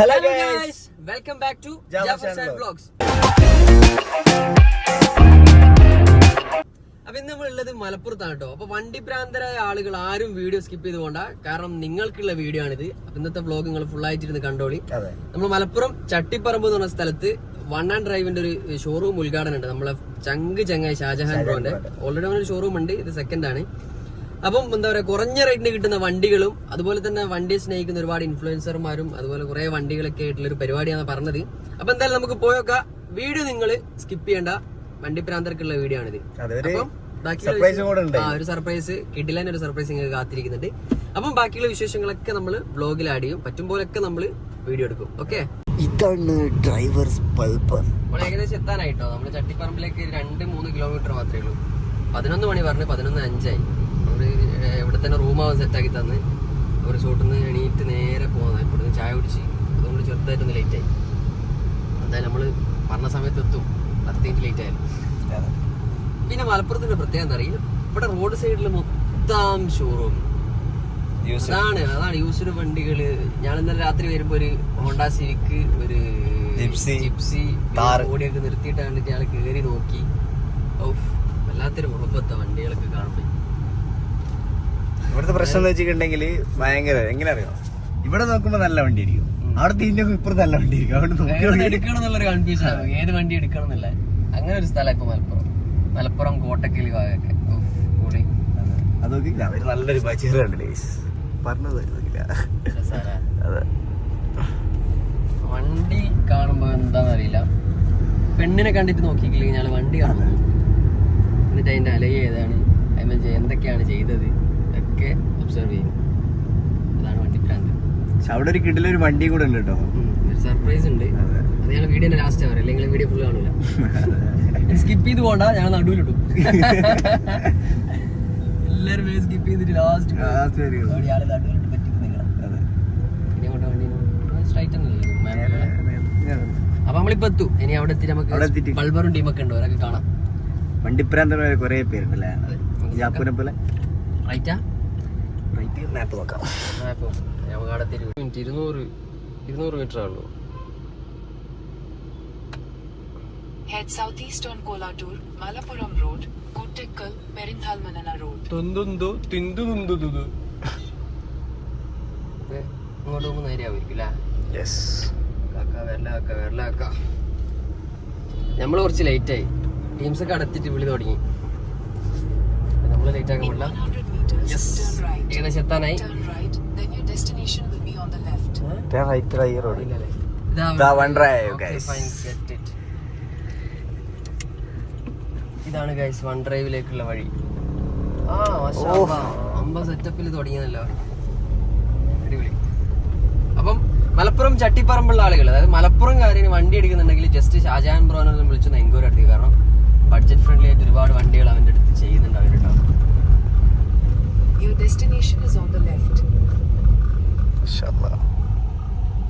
Hello Hello guys. guys, welcome back to Java Java Chan Chan Vlogs. Vlogs. അപ്പൊ ഇന്ന് നമ്മൾ ഉള്ളത് മലപ്പുറത്താണ് കേട്ടോ അപ്പൊ വണ്ടി പ്രാന്തരായ ആളുകൾ ആരും വീഡിയോ സ്കിപ്പ് ചെയ്ത് പോണ്ട. കാരണം നിങ്ങൾക്കുള്ള വീഡിയോ ആണിത്. അപ്പൊ ഇന്നത്തെ വ്ലോഗ് നിങ്ങൾ ഫുൾ ആയിട്ടിരുന്ന് കണ്ടോളി. നമ്മൾ മലപ്പുറം ചട്ടിപ്പറമ്പ് എന്ന് പറഞ്ഞ സ്ഥലത്ത് വൺ ആൻഡ് ഡ്രൈവിന്റെ ഒരു ഷോറൂം ഉദ്ഘാടനം ഉണ്ട്. നമ്മളെ ചങ്ക് ചങ്ങായി ഷാജഹാൻ ബ്രോന്റെ. ഓൾറെഡി അവനൊരു ഷോറൂം ഉണ്ട്. ഇത് സെക്കൻഡ് ആണ്. അപ്പം എന്താ പറയുക കുറഞ്ഞ റേറ്റിന് കിട്ടുന്ന വണ്ടികളും അതുപോലെ തന്നെ വണ്ടിയെ സ്നേഹിക്കുന്ന ഒരുപാട് ഇൻഫ്ലുവൻസർമാരും അതുപോലെ കുറെ വണ്ടികളൊക്കെ ആയിട്ടുള്ള ഒരു പരിപാടിയാണ് പറഞ്ഞത്. അപ്പൊ എന്തായാലും നമുക്ക് പോയൊക്കെ വീഡിയോ നിങ്ങൾ സ്കിപ്പ് ചെയ്യേണ്ട. വണ്ടി പ്രാന്തർക്കുള്ള വീഡിയോ ആണിത് അപ്പം ബാക്കിയുള്ള. ആ ഒരു സർപ്രൈസ് കിട്ടില്ല ഒരു സർപ്രൈസ് നിങ്ങൾക്ക് കാത്തിരിക്കുന്നുണ്ട്. അപ്പം ബാക്കിയുള്ള വിശേഷങ്ങളൊക്കെ നമ്മൾ ബ്ലോഗിൽ ആഡ് ചെയ്യും. പറ്റും പോലൊക്കെ നമ്മൾ വീഡിയോ എടുക്കും. ഓക്കെ ഇതാണ് ഡ്രൈവേഴ്സ് പൾപ്പർ നമ്മൾ ഏകദേശം എത്താനായിട്ടോ? നമ്മൾ ചട്ടിപ്പറമ്പിലേക്ക് രണ്ട് മൂന്ന് കിലോമീറ്റർ മാത്രമേ ഉള്ളൂ. പതിനൊന്ന് മണി പറഞ്ഞ് പതിനൊന്ന് അഞ്ചായി. അവർ ഇവിടെ തന്നെ റൂമാവും സെറ്റാക്കി തന്ന്. ഒരു ഷോട്ടിൽ നിന്ന് എണീറ്റ് നേരെ പോകുന്നത് ഇവിടുന്ന് ചായ കുടിച്ച്. അതുകൊണ്ട് ചെറുതായിട്ടൊന്ന് ലേറ്റ് ആയി. എന്തായാലും നമ്മൾ പറഞ്ഞ സമയത്ത് എത്തും. പത്ത് മിനിറ്റ് ലേറ്റ് ആയാലും. പിന്നെ മലപ്പുറത്തിന്റെ പ്രത്യേകത എന്താ അറിയില്ല? ഇവിടെ റോഡ് സൈഡിൽ മൊത്തം ഷോറൂം അതാണ് അതാണ് യൂസ്ഡ് വണ്ടികൾ. ഞാൻ ഇന്നലെ രാത്രി വരുമ്പോ ഒരു ഹോണ്ട സിവിക്ക് ഒരു ജിപ്സി, ജിപ്സി Thar. ഓടിയൊക്കെ നിർത്തിയിട്ടാണ് കണ്ടിട്ട് കയറി കേറി നോക്കി. വല്ലാത്തൊരു മുഹബത്ത വണ്ടികളൊക്കെ കാണുമ്പോ ഇവിടുത്തെ പ്രശ്നം എന്ന് വെച്ചിട്ടുണ്ടെങ്കിൽ ഭയങ്കര എങ്ങനെ അറിയോ? ഇവിടെ നോക്കുമ്പോ നല്ല വണ്ടി ആയിരിക്കും അവിടെ തിരിഞ്ഞു ഇപ്പുറത്ത് നല്ല വണ്ടി ആയിരിക്കും അവിടെ ഏത് എടുക്കണം എന്നുള്ളൊരു കൺഫ്യൂഷൻ ആണ്. ഏത് വണ്ടി എടുക്കണം എന്നല്ല അങ്ങനെ ഒരു സ്ഥലം ഇപ്പൊ മലപ്പുറം. മലപ്പുറം കോട്ടക്കൽ ഭാഗമൊക്കെ. അവർ നല്ലൊരു ബജേറ് കണ്ടില്ലേ പറഞ്ഞത് നോക്കില്ല രസാല്ലേ? അതെ. വണ്ടി കാണുമ്പോ എന്താന്ന് അറിയില്ല. പെണ്ണിനെ കണ്ടിട്ട് നോക്കിക്കില്ലെങ്കിൽ ഞാൻ വണ്ടി കാണുന്നു എന്നിട്ട് അതിന്റെ അലയ ഏതാണ്? അതിന് എന്തൊക്കെയാണ് ചെയ്തത്? ഒക്കെ ഒബ്സർവ് ചെയ്യും. അതാണ് വണ്ടി ഭ്രാന്ത് പക്ഷെ അവിടെ ഒരു കിടിലൊരു വണ്ടി കൂടെ ഉണ്ട് കേട്ടോ. ഒരു സർപ്രൈസ് ഉണ്ട്. അതെ. ഞങ്ങൾ വീഡിയോ ലാസ്റ്റ് പറയാം അല്ലെങ്കിൽ വീഡിയോ ഫുൾ കാണൂല. സ്കിപ്പ് ചെയ്ത് പോണ്ട ഞങ്ങൾ നടുവിലിടും. എല്ലാവരും സ്കിപ്പ് ചെയ്തിട്ട് ലാസ്റ്റ് ലാസ്റ്റ് നടുവിലിട്ട് അതെ. പിന്നെ അങ്ങോട്ട് വണ്ടി സ്ട്രൈറ്റ് തന്നെ അപ്പൊ നമ്മളിപ്പോ എത്തു. ഇനി അവിടെ എത്തി നമുക്ക് ബൾബറും ടീമൊക്കെ ഉണ്ട് അവരൊക്കെ കാണാം. വണ്ടിപ്രാന്തമായ കുറെ പേരുണ്ടല്ലേ. ജാപ്പൂനെ പോലെ? റൈറ്റാ റൈറ്റ് മാപ്പ് നോക്കാം മിനിറ്റ് ഇരുന്നൂറ് ഇരുന്നൂറ് മീറ്റർ ആണല്ലോ Head southeast on Kolattur, Malappuram Road, Kottekkal, Perinthalmanana Road. തുന്തുന്തു തിന്തുതുന്തുതു ഇങ്ങോട്ട് പോകുമ്പോൾ നേരെയാവുമായിരിക്കും അല്ലേ യെസ് കാക്ക വരല കാക്ക വരല കാക്ക. നമ്മൾ കുറച്ച് ലേറ്റായി ആയി. ടീംസ് ഒക്കെ അടത്തിട്ട് വിളി തുടങ്ങി. നമ്മൾ ലേറ്റ് ആക്കാൻ In പാടില്ല. 100 meters, turn right. ഏകദേശം എത്താനായി. ഇതാണ് ഗൈസ് വൺ ഡ്രൈവിലേക്കുള്ള വഴി. ആ അമ്പ സെറ്റപ്പിൽ തുടങ്ങിയതല്ലോ. അടിപൊളി. അപ്പം മലപ്പുറം ചട്ടിപ്പറമ്പുള്ള ആളുകൾ അതായത് മലപ്പുറം കാര്യം വണ്ടി എടുക്കുന്നുണ്ടെങ്കിൽ ജസ്റ്റ് ഷാജാൻ ബ്രോനെ വിളിച്ചൊന്ന് എൻക്വയറി എടുത്തി കാരണം ബഡ്ജറ്റ് ഫ്രണ്ട്ലി ആയിട്ട് ഒരുപാട് വണ്ടികൾ അവന്റെ അടുത്ത് ചെയ്യുന്നുണ്ട് അവരുണ്ടാവും Your destination is on the left.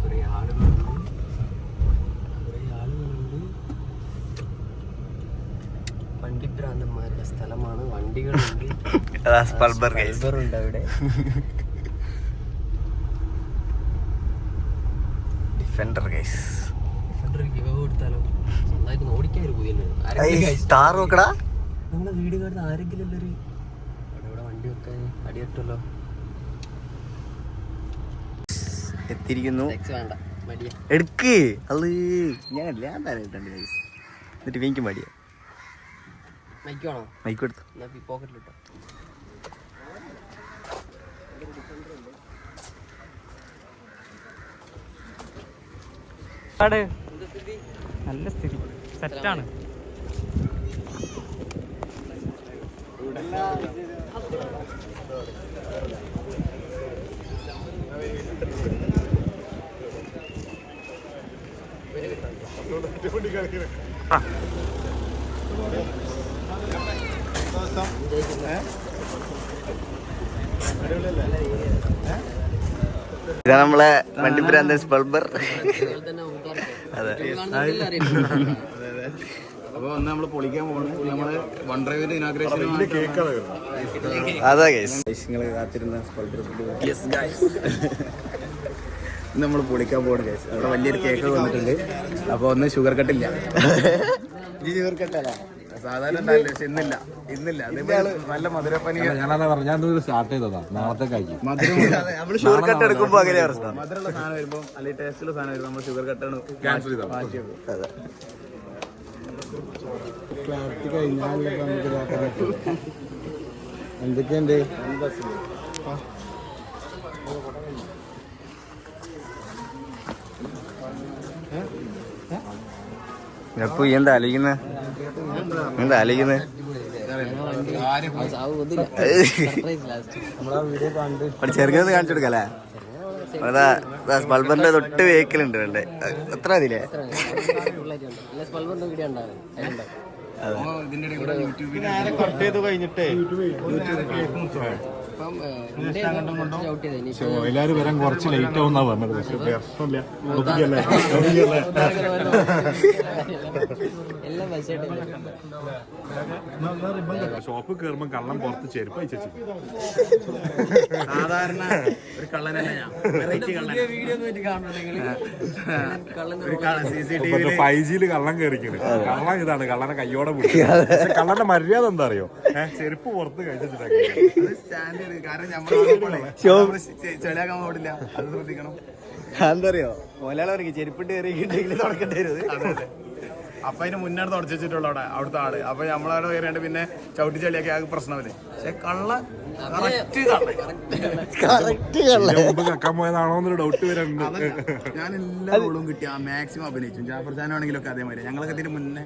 കുറേ ആളുകളുണ്ട് കുറേ ആളുകളുണ്ട് വണ്ടിഭ്രാന്തന്മാരുടെ സ്ഥലമാണ് വണ്ടികളുണ്ട് സ്പൾബർ ഗൈസ് സ്പൾബറുണ്ട് അവിടെ ഡിഫൻഡർ ഗൈസ് ഒരു give away കൊടുത്താലോ സ്വന്തമായിട്ട് സ്റ്റാർ നോക്കടാ. വീട് ആരെങ്കിലും അവിടെ വണ്ടി വെക്കാൻ അടിയട്ടല്ലോ എത്തിയിരിക്കുന്നു. എടുക്ക്. അത് ഞാൻ ഞാൻ ഇട്ടുണ്ട് എന്നിട്ട് വീണ്ടും മടിയ. മൈക്ക് വേണോ? മൈക്ക് എടുത്തു. പോക്കറ്റിലിട്ടോ നല്ല സ്ഥിതി. സെറ്റാണ്. ഇതാ നമ്മളെ വണ്ടിപ്പുരാന്തൻ സ്പൾബർ. അപ്പൊ ഒന്ന് നമ്മൾ പൊളിക്കാൻ പോകണം നമ്മൾ വൺ ഡ്രൈവിന്റെ ഇനാഗ്രേഷൻ അതാ ഗൈസ് നിങ്ങൾ കാത്തിരുന്ന നമ്മൾ പൊളിക്കാൻ പോകണം അവിടെ വലിയൊരു കേക്ക് വന്നിട്ടുണ്ട്. അപ്പൊ ഒന്ന് ഷുഗർ കട്ടില്ല ഷുഗർ കട്ടല്ല സാധാരണ പക്ഷെ ഇന്നില്ല. ഇന്നില്ല. നല്ല മധുരപ്പനി ഞാനതാ പറഞ്ഞു. ഞാൻ സ്റ്റാർട്ട് ചെയ്തതാ. നാളത്തെ മധുരം നമ്മൾ ഷുഗർ കട്ട് എടുക്കുമ്പോ അങ്ങനെ പ്രശ്നം. മധുരമുള്ള സാധനം അല്ലെങ്കിൽ ടേസ്റ്റുള്ള സാധനം വരുമ്പോൾ നമ്മൾ ഷുഗർ കട്ടാണ് ക്യാൻസൽ എന്തൊക്കെയുണ്ട്? അപ്പൊ എന്താ ആലോചിക്കുന്നത് എന്താ ആലോചിക്കുന്നത് അവിടെ ചെറുങ്ങനെ കാണിച്ചു കൊടുക്കല്ലേ? അതാ ബൾബറിന്റെ തൊട്ട് വെഹിക്കൽ ഉണ്ട് വേണ്ടേ. എത്ര അതിലേ? ഇതിന്റെ യൂട്യൂബിൽ എല്ലാരും വരാൻ കുറച്ച് ലേറ്റ് ആവുന്ന പറഞ്ഞത്? ഷോപ്പ് കയറുമ്പോ കള്ളം പുറത്ത് ചെരുപ്പ് അയച്ചു സാധാരണ ഒരു കള്ളൻ ഒരു സി സി ടി വിയിൽ ഫൈവ് ജിയിൽ കള്ളം കയറിക്കണ് കള്ളം ഇതാണ് കള്ളനെ കയ്യോടെ കള്ളന്റെ മര്യാദ എന്താ അറിയോ? ചെരുപ്പ് പുറത്ത് നമ്മൾ ചെളിയാക്കാൻ പാടില്ല. അത് ശ്രദ്ധിക്കണം. എന്താ അറിയോ മലയാളം ചെരുപ്പിട്ട് കയറിയിട്ടുണ്ടെങ്കിൽ അപ്പൊ അതിന് മുന്നേ തുടച്ചു വെച്ചിട്ടുള്ള അവിടെ അവിടുത്തെ ആൾ. അപ്പൊ നമ്മളവിടെ കയറിയാണ്ട് പിന്നെ ചവിട്ടി ചളിയൊക്കെ ആകെ പ്രശ്നമില്ലേ? പക്ഷെ കള്ള ഞാൻ എല്ലാ റോളും കിട്ടി. ആ മാക്സിമം അഭിനയിച്ചു. ജാഫർ ഖാൻ ആണെങ്കിലൊക്കെ അതേമാതിരി. ഞങ്ങളൊക്കെ ഇതിന് മുന്നേ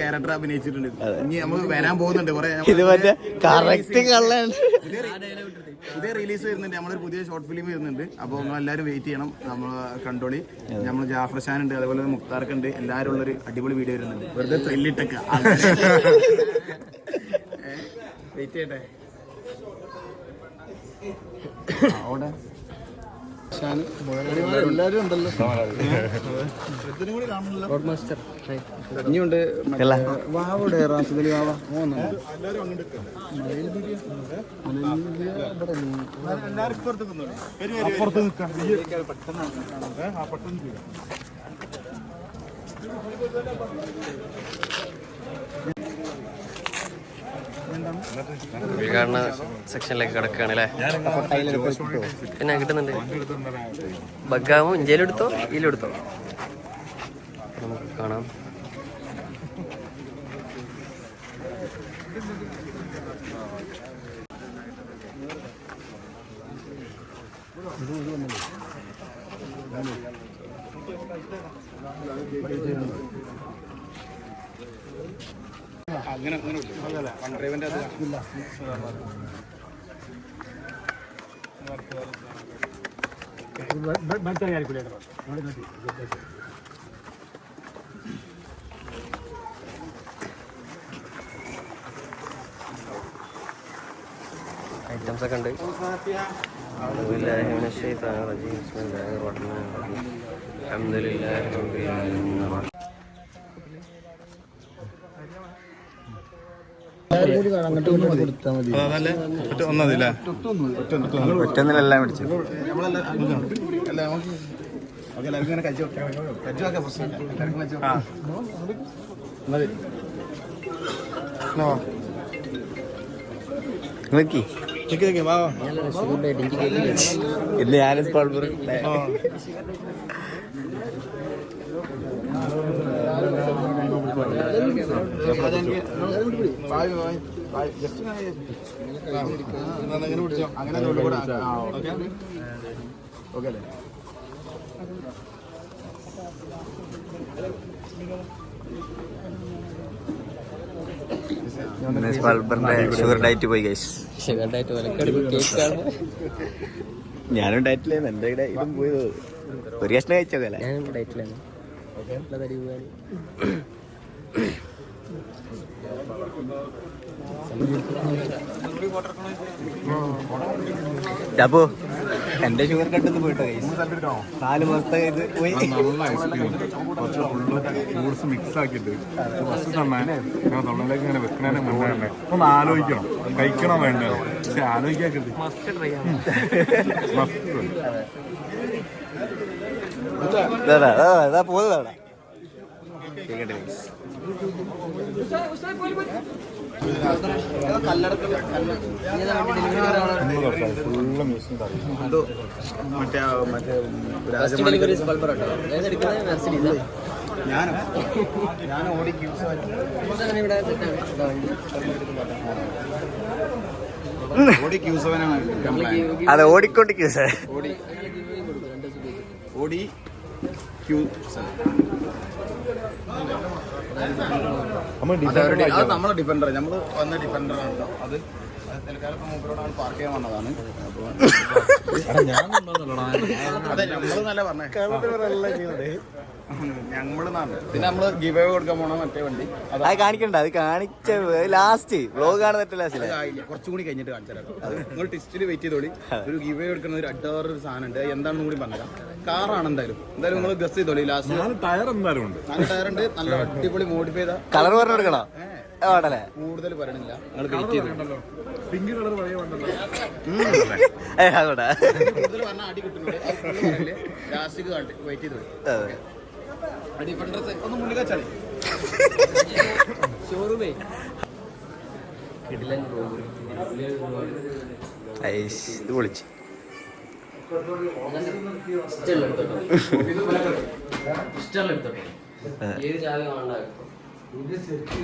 ക്യാരക്ടർ അഭിനയിച്ചിട്ടുണ്ട്. ഇനി നമുക്ക് വരാൻ പോകുന്നുണ്ട്. കുറെ ഇത് മറ്റേ കറക്റ്റ് കള്ളാണ് പുതിയ റിലീസ് വരുന്നുണ്ട്. നമ്മളൊരു പുതിയ ഷോർട്ട് ഫിലിം വരുന്നുണ്ട്. അപ്പോൾ നിങ്ങൾ എല്ലാവരും വെയിറ്റ് ചെയ്യണം. നമ്മൾ കണ്ടോളി. നമ്മൾ ജാഫർ ഷാൻ ഉണ്ട്. അതുപോലെ മുക്താർക്ക് ഉണ്ട് എല്ലാവരും ഉള്ളൊരു അടിപൊളി വീഡിയോ വരുന്നുണ്ട്. വെറുതെ ത്രില്ലിട്ടൊക്കെ വെയിറ്റ് ചെയ്യട്ടെ. അവിടെ ഇനിയുണ്ട് വാവുടെ റാസുദലി വാവ. ഉദ്ഘാടന സെക്ഷനിലേക്ക് കിടക്കുകയാണ് അല്ലേ? പിന്നെ കിട്ടുന്നുണ്ട് ബഗ്ഗാമോ? ഇഞ്ചയിലെടുത്തോ ഇതിലെടുത്തോ നമുക്ക് കാണാം. അങ്ങനെ അങ്ങനെ വൺ ഡ്രൈവിന്റെ അത് ഐറ്റംസ് ഒക്കെ ഉണ്ട് ബിസ്മില്ലാഹി മിനശ് ശൈത്താനിർ റജീം. ബിസ്മില്ലാഹിർ റഹ്മാനിർ റഹീം. അൽഹംദുലില്ലാഹി റബ്ബിൽ ആലമീൻ. ഒന്നതില്ലേ ഒറ്റന്നിലെല്ലാം പിടിച്ചു അല്ല നമുക്ക് ഓക്കെ എല്ലാവർക്കും ഇങ്ങനെ കഴിച്ചു കഴിച്ചു നോക്കാം പ്രശ്നമില്ല എല്ലാവർക്കും കഴിച്ചു മതി. നോക്കി. ഇന്ന് ഞാനും അതുകൊണ്ട് കൂടെ ഓക്കെ അല്ലേ ഷുഗർ ഡയറ്റ് പോയി ഗൈസ് ഞാനും ഡയറ്റിലായിരുന്നു. എന്റെ ഇവിടെ ഇതും പോയി ഒരു കഷ്ണം കഴിച്ചോക്കല്ലേ അല്ലേ ഡയറ്റിലാണ്. ഓക്കെ അപ്പോ എന്റെ ഷുഗർ കട്ടെന്ന് പോയിട്ടോ നാല് മാസത്തെ ഇത് പോയി. നല്ല ഐസ്ക്രീം കുറച്ച് ഫുള്ള് ഫ്രൂട്ട്സ് മിക്സ് ആക്കിയിട്ട് ഫസ്റ്റ് തൊള്ളയിലേക്ക് ഇങ്ങനെ വെക്കണേ മുന്നേ ഒന്ന് ആലോചിക്കണം. കഴിക്കണം വേണ്ട പക്ഷെ ആലോചിക്കാൻ കിട്ടി മസ്റ്റ് ട്രൈ മറ്റേ മറ്റേ ഞാനോ ഞാൻ ഓടി ക്യൂസ്. ഓടി. ക്യൂസ് അവനാണ് അത് ഓടിക്കൊണ്ടിരിക്കുക സാർ ഓടി. ഓടി. ക്യൂ. അത് നമ്മളെ ഡിഫൻഡർ നമ്മൾ വന്ന ഡിഫൻഡർ ആണ് അത് അത് തൽക്കാലം മൂപ്പരോടാണ് പാർക്ക് ചെയ്യാൻ വന്നതാണ്. അപ്പോൾ അതെ നമ്മൾ നല്ല പറഞ്ഞേ. ഞമ്മൾ പിന്നെ നമ്മൾ ഗിവ് അവേ കൊടുക്കാൻ പോണ മറ്റേ വണ്ടി. അത്. കാണിക്കണ്ട അത് കാണിച്ച ലാസ്റ്റ് വ്ലോഗ് കാണുന്നിട്ട് ആയില്ല കുറച്ചും കൂടി കഴിഞ്ഞിട്ട് കാണിച്ചു അത് നിങ്ങൾ ടെസ്റ്റിൽ വെയിറ്റ് ചെയ്തോളി. ഒരു ഗിവ് അവേ കൊടുക്കുന്ന ഒരു അഡാറ് ഒരു സാധനം ഉണ്ട്. എന്താണെന്ന് കൂടി പറഞ്ഞുതരാം. കാറാണ് എന്തായാലും. എന്തായാലും നിങ്ങൾ ഗസ് ചെയ്തോളി. ലാസ്റ്റ് നാല് ടയർ എന്തായാലും ഉണ്ട്. നല്ല ടയർ ഉണ്ട്. നല്ല അടിപൊളി മോഡിഫൈ ചെയ്ത കളർ പറഞ്ഞു കൊടുക്കണോ? ആടല്ലേ കൂടുതൽ പറയണില്ല നിങ്ങൾ വെയിറ്റ് ചെയ്തു. പിങ്ക് കളർ പഴയ വണ്ടല്ലോ. അതോടാ കൂടുതൽ പറഞ്ഞാൽ അടി കിട്ടുന്നുണ്ട്. ലാസ്റ്റ് വെയിറ്റ് ചെയ്തോളി ഡിഫൻഡർ ഒന്ന് മുന്നിൽ വെച്ചാളി ഷോറൂമേ ഇത് പൊളിച്ച്. ഇഷ്ടമുള്ള എടുത്തോട്ടോ ഇഷ്ടമുള്ള എടുത്തോട്ടോ ഏത് ചാവി കാണണ്ട പുതിയ സെറ്റ്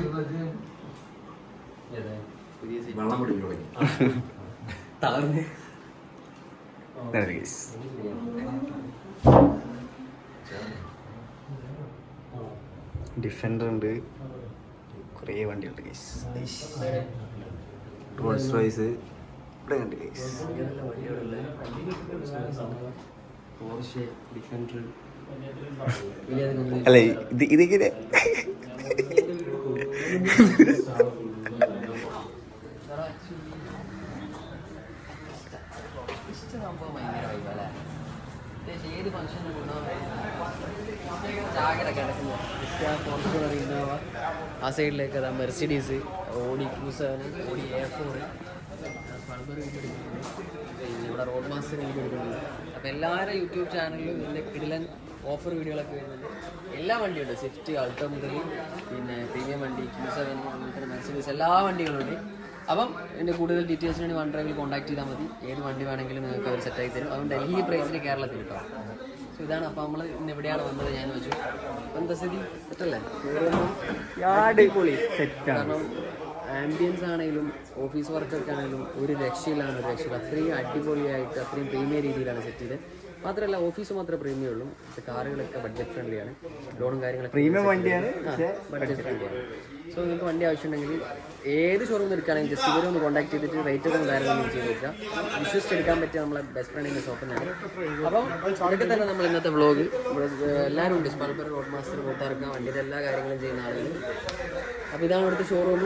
വെള്ളം പിടിക്കും തളർന്ന് ഗൈസ് ഡിഫൻഡർ ഉണ്ട്. കുറേ വണ്ടിയുണ്ട് ഗൈസ് റോൾസ് റോയ്സ് ഇവിടെ ഉണ്ട് ഗൈസ് അല്ല ഇത് ഇതിങ്ങനെ ആ സൈഡിലേക്ക് അതാ Mercedes Audi Q seven Audi A four ഇവിടെ റോഡ് മാസ്റ്റർ വീഡിയോ എടുക്കുന്നുണ്ട് അപ്പോൾ എല്ലാവരുടെ യൂട്യൂബ് ചാനലിലും ഇതിന്റെ കിടിലൻ ഓഫർ വീഡിയോകളൊക്കെ വരുന്നുണ്ട് എല്ലാ വണ്ടിയുണ്ട്. സ്വിഫ്റ്റ് അൾട്ടോ മുതൽ പിന്നെ പ്രീമിയം വണ്ടി ക്യൂ സെവൻ മെർസിഡീസ് എല്ലാ വണ്ടികളും ഉണ്ട്. അപ്പം എന്റെ കൂടുതൽ ഡീറ്റെയിൽസിന് വേണ്ടി വൺ ഡ്രൈവിൽ കോൺടാക്ട് ചെയ്താൽ മതി. ഏത് വണ്ടി വേണമെങ്കിലും നിങ്ങൾക്ക് അവർ സെറ്റാക്കി തരും. അതുകൊണ്ട് ഡൽഹി പ്രൈസിന് കേരളത്തിൽ കേട്ടോ സോ ഇതാണ്. അപ്പം നമ്മൾ ഇന്ന് എവിടെയാണ് വന്നത്? ഞാൻ വെച്ചു എന്താ സ്ഥിതി? സെറ്റല്ലേ അടിപൊളി. കാരണം ആംബിയൻസ് ആണെങ്കിലും ഓഫീസ് വർക്കൊക്കെ ആണെങ്കിലും ഒരു രക്ഷയിലാണ് ഒരു രക്ഷയിൽ അത്രയും അടിപൊളിയായിട്ട് അത്രയും പ്രീമിയ രീതിയിലാണ് സെറ്റ് ചെയ്തത്. മാത്രമല്ല ഓഫീസ് മാത്രമേ പ്രീമിയം ഉള്ളൂ. പക്ഷേ കാറുകളൊക്കെ ബഡ്ജറ്റ് ഫ്രണ്ട്ലിയാണ് ലോണും കാര്യങ്ങളൊക്കെ പ്രീമിയം വണ്ടിയാണ് ബഡ്ജറ്റ് ഫ്രണ്ട്ലിയാണ് സോ നിങ്ങൾക്ക് വണ്ടി ആവശ്യമുണ്ടെങ്കിൽ ഏത് ഷോറൂമിൽ എടുക്കുകയാണെങ്കിൽ ജസ്റ്റ് ഇവരെ ഒന്ന് കോൺടാക്ട് ചെയ്തിട്ട് റേറ്റ് ഒന്നും കാര്യങ്ങളൊന്നും ചെയ്ത് വെച്ചാൽ വിശ്വസിച്ച് എടുക്കാൻ പറ്റിയ നമ്മളെ ബെസ്റ്റ് ഫ്രണ്ടിന്റെ ഷോപ്പിൽ നിന്നാണ് അപ്പം അതൊക്കെ തന്നെ നമ്മൾ ഇന്നത്തെ വ്ളോഗ് എല്ലാവരും ഉണ്ട്. സ്പൾബർ റോഡ് മാസ്റ്റർ കൂട്ടാർക്ക വണ്ടിയുടെ എല്ലാ കാര്യങ്ങളും ചെയ്യുന്ന ആളുകൾ. അപ്പോൾ ഇതാണ് ഇവിടുത്തെ ഷോറൂം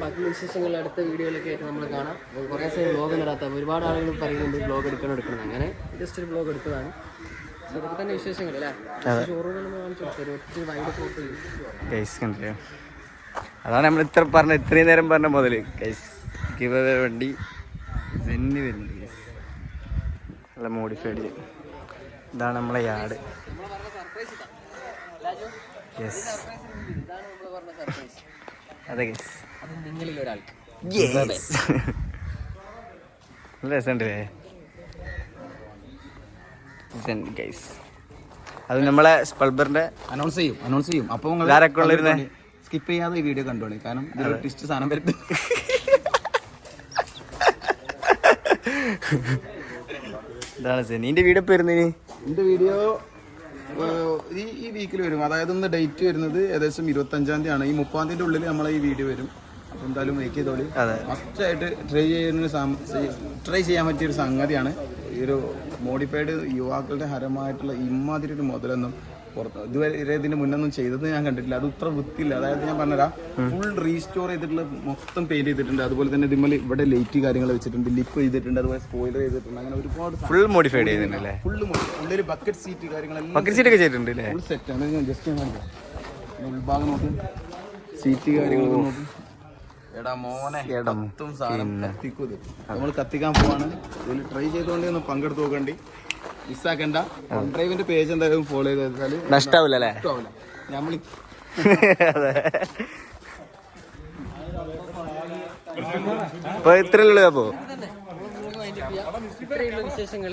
ബാക്കി വിശേഷങ്ങൾ അടുത്ത വീഡിയോയിലൊക്കെ ആയിട്ട് നമ്മൾ കാണാം. അപ്പോൾ കുറേ സമയം ബ്ലോഗ് ഇടാത്ത ഒരുപാട് ആളുകൾ പറയുന്നുണ്ട് ബ്ലോഗ് എടുക്കണം എടുക്കണം. അങ്ങനെ ജസ്റ്റ് ഒരു ബ്ലോഗ് എടുത്തതാണ്. അതൊക്കെ തന്നെ വിശേഷങ്ങൾ അല്ലേ? ഷോറൂമിൽ അതാണ് നമ്മൾ ഇത്ര പറഞ്ഞ ഇത്രയും നേരം പറഞ്ഞ മുതൽ. ഗൈസ് ഗിവ് വണ്ടി. സെന്നി വരുന്നുണ്ട് ഗൈസ് നല്ല മോഡിഫൈഡ് ഇതാണ് നമ്മളെ യാർഡ് യെസ് അതെ ഗൈസ് അത് നിങ്ങളിൽ ഒരാൾക്ക്. നല്ല രസമുണ്ടല്ലേ? ഗൈസ് അത് നമ്മളെ സ്പൾബറിന്റെ അനൗൺസ് ചെയ്യും അനൗൺസ് ചെയ്യും. അപ്പൊ? സ്കിപ്പ് ചെയ്യാതെ ഈ വീഡിയോ കണ്ടോളി. കാരണം ഇതൊരു ട്വിസ്റ്റ് സാധനം വരുന്നത് ഇതാണ് സെനീന്റെ വീട് ഇപ്പൊ വരുന്നതിന് എന്റെ വീഡിയോ ഈ ഈ വീക്കിൽ വരും. അതായത് ഇന്ന് ഡേറ്റ് വരുന്നത് ഏകദേശം ഇരുപത്തി അഞ്ചാം തീയതി ആണ് ഈ മുപ്പാം തീയതി ഉള്ളിൽ നമ്മളെ ഈ വീഡിയോ വരും. എന്തായാലും മേക്ക് ചെയ്തോളി. ഫസ്റ്റ് ആയിട്ട് ട്രൈ ചെയ്യുന്ന ട്രൈ ചെയ്യാൻ പറ്റിയ ഒരു സംഗതിയാണ് ഈ ഒരു മോഡിഫൈഡ് യുവാക്കളുടെ ഹരമായിട്ടുള്ള ഇമാതിരി ഒരു മുതലൊന്നും പുറത്ത് ഇതുവരെ ഇതിന് മുന്നൊന്നും ചെയ്തത് ഞാൻ കണ്ടിട്ടില്ല. അത് ഇത്ര വൃത്തിയില്ല. അതായത് ഞാൻ പറഞ്ഞുതരാം ഫുൾ റീസ്റ്റോർ ചെയ്തിട്ടുള്ള മൊത്തം പെയിന്റ് ചെയ്തിട്ടുണ്ട്. അതുപോലെ തന്നെ ഇതിമ്മൽ ഇവിടെ ലൈറ്റ് കാര്യങ്ങൾ വെച്ചിട്ടുണ്ട് ലിപ്പ് ചെയ്തിട്ടുണ്ട് അതുപോലെ സ്പോയിലർ ചെയ്തിട്ടുണ്ട്. അങ്ങനെ ഒരുപാട് ഫുൾ മോഡിഫൈഡ് ചെയ്തിട്ടുണ്ട് ഫുൾ ഉള്ളൊരു ബക്കറ്റ് സീറ്റ് കാര്യങ്ങളെല്ലാം ബക്കറ്റ് സീറ്റ് ഒക്കെ ചെയ്തിട്ടുണ്ട് ഫുൾ സെറ്റ് ആണ്. ഞാൻ ജസ്റ്റ് ഞാൻ ഉൾഭാഗം നോക്കി. സീറ്റ് കാര്യങ്ങളൊക്കെ നോക്ക്. നമ്മൾ കത്തിക്കാൻ പോവാണ്. ഇതിൽ ട്രൈ ചെയ്തുകൊണ്ട് ഒന്ന് പങ്കെടുത്ത് നോക്കണ്ടി. മിസ്സാക്കണ്ട. ഡ്രൈവിന്റെ പേജ് എന്തായാലും ഫോളോ ചെയ്ത് നഷ്ടാവില്ല അല്ലേ? നമ്മൾ ഇപ്പൊ ഇത്രയുള്ളൂ അപ്പോ? ഇത്രയുള്ള വിശേഷങ്ങൾ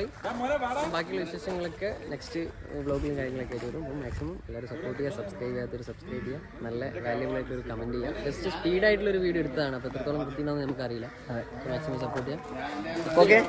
ബാക്കിയുള്ള വിശേഷങ്ങളൊക്കെ നെക്സ്റ്റ് വ്ളോഗിലും കാര്യങ്ങളൊക്കെ ആയിട്ട് വരും. അപ്പോൾ മാക്സിമം എല്ലാവരും സപ്പോർട്ട് ചെയ്യുക സബ്സ്ക്രൈബ് ചെയ്യാത്തൊരു സബ്സ്ക്രൈബ് ചെയ്യുക. നല്ല വാല്യബിൾ ആയിട്ടൊരു കമന്റ് ചെയ്യുക. ജസ്റ്റ് സ്പീഡായിട്ടുള്ള ഒരു വീഡിയോ എടുത്തതാണ്. അപ്പോൾ എത്രത്തോളം കൃത്യമാണെന്ന് നമുക്കറിയില്ല. മാക്സിമം സപ്പോർട്ട് ചെയ്യാം ഓക്കെ